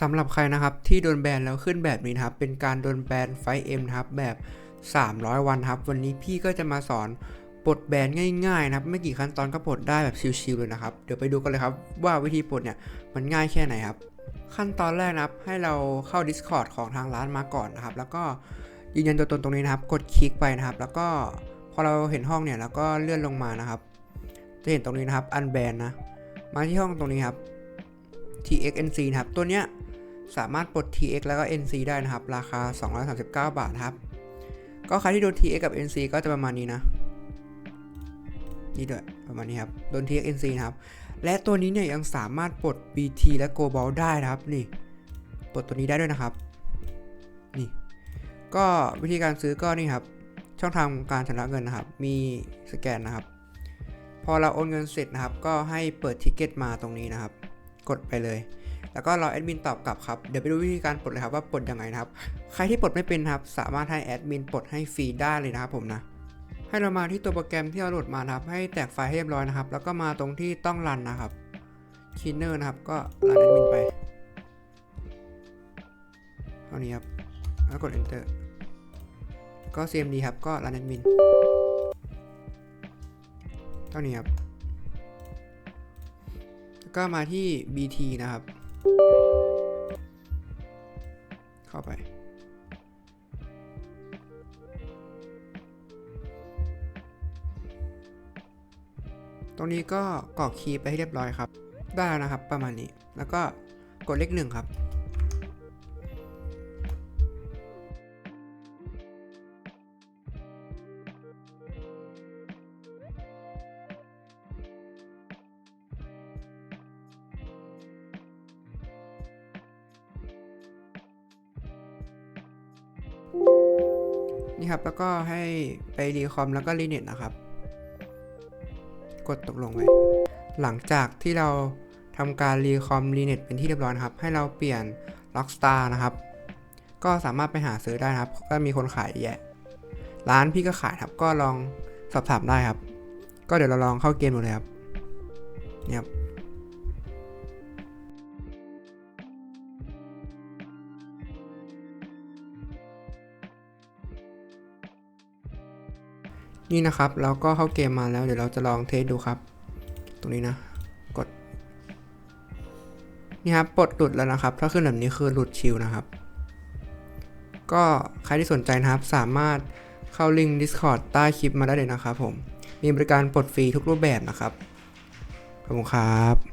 สำหรับใครนะครับที่โดนแบนแล้วขึ้นแบบนี้นะครับเป็นการโดนแบนไฟเอ็มนะครับแบบ 300 วันครับ วันนี้พี่ก็จะมาสอนปลดแบนง่ายๆนะครับไม่กี่ขั้นตอนก็ปลดได้แบบชิลๆเลยนะครับเดี๋ยวไปดูกันเลยครับว่าวิธีปลดเนี่ยมันง่ายแค่ไหนครับ ขั้นตอนแรกนะครับให้เราเข้า Discord ของทางร้านมาก่อนนะครับแล้วก็ยืนยันตัวตนตรงนี้นะครับ กดคลิกไปนะครับ แล้วก็พอเราเห็นห้องเนี่ยแล้วก็เลื่อนลงมานะครับ จะเห็นตรงนี้นะครับ unban นะมาที่ห้องตรงนี้ครับ TXNC นะครับตัวเนี้ย สามารถปลด TX แล้วก็ NC ได้นะครับ ราคา 239 บาทครับ ก็ใครที่โดน TX กับ NC ก็จะประมาณนี้นะ นี่ด้วย ประมาณนี้ครับ โดน TX NC นะครับ และตัวนี้เนี่ยยังสามารถปลด BT และ Go Ball ได้นะครับ นี่ ปลดตัวนี้ได้ด้วยนะครับ นี่ ก็วิธีการซื้อก็นี่ครับ ช่องทางการชำระเงินนะครับ มีสแกนนะครับ พอเราโอนเงินเสร็จนะครับ ก็ให้เปิดทิกเก็ตมาตรงนี้นะครับ กดไปเลย แล้วก็รอแอดมินตอบกลับครับ เดี๋ยวไปดูวิธีการปลดเลยครับว่าปลดยังไงนะครับ ใครที่ปลดไม่เป็นครับ สามารถให้แอดมินปลดให้ฟรีได้เลยนะครับผมนะ ให้เรามาที่ตัวโปรแกรมที่เราโหลดมานะครับ ให้แตกไฟล์ให้เรียบร้อยนะครับ แล้วก็มาตรงที่ต้องรันนะครับคีเนอร์นะครับ ก็รันแอดมินไป เท่านี้ครับ แล้วกด enter ก็ cmd ครับ ก็รันแอดมิน เท่านี้ครับ แล้วก็มาที่ bt นะครับ เข้าไป ตรงนี้ก็กรอกคีย์ไปให้เรียบร้อยครับ ได้แล้วนะครับประมาณนี้ แล้วก็กดเลขหนึ่งครับ นี่ครับแล้วก็ให้ไปรีคอมแล้วก็รีเน็ตนะครับ กดตกลงไว้ หลังจากที่เราทำการรีคอมรีเน็ตเป็นที่เรียบร้อยนะครับ ให้เราเปลี่ยน Rockstar นะครับ ก็สามารถไปหาซื้อได้นะครับ ก็มีคนขายแยะ ร้านพี่ก็ขายครับ ก็ลองสอบถามได้ครับ ก็เดี๋ยวเราลองเข้าเกมดูเลยครับเนี่ยครับ นี่นะครับ เราก็เข้าเกมมาแล้ว เดี๋ยวเราจะลองเทสดูครับ ตรงนี้นะ กด นี่ครับปลดหลุดแล้วนะครับ ถ้าขึ้นแบบนี้คือหลุดชิลนะครับ ก็ใครที่สนใจนะครับ สามารถเข้าลิงก์ Discord ใต้คลิปมาได้เลยนะครับผม มีบริการปลดฟรีทุกรูปแบบนะครับ ขอบคุณครับ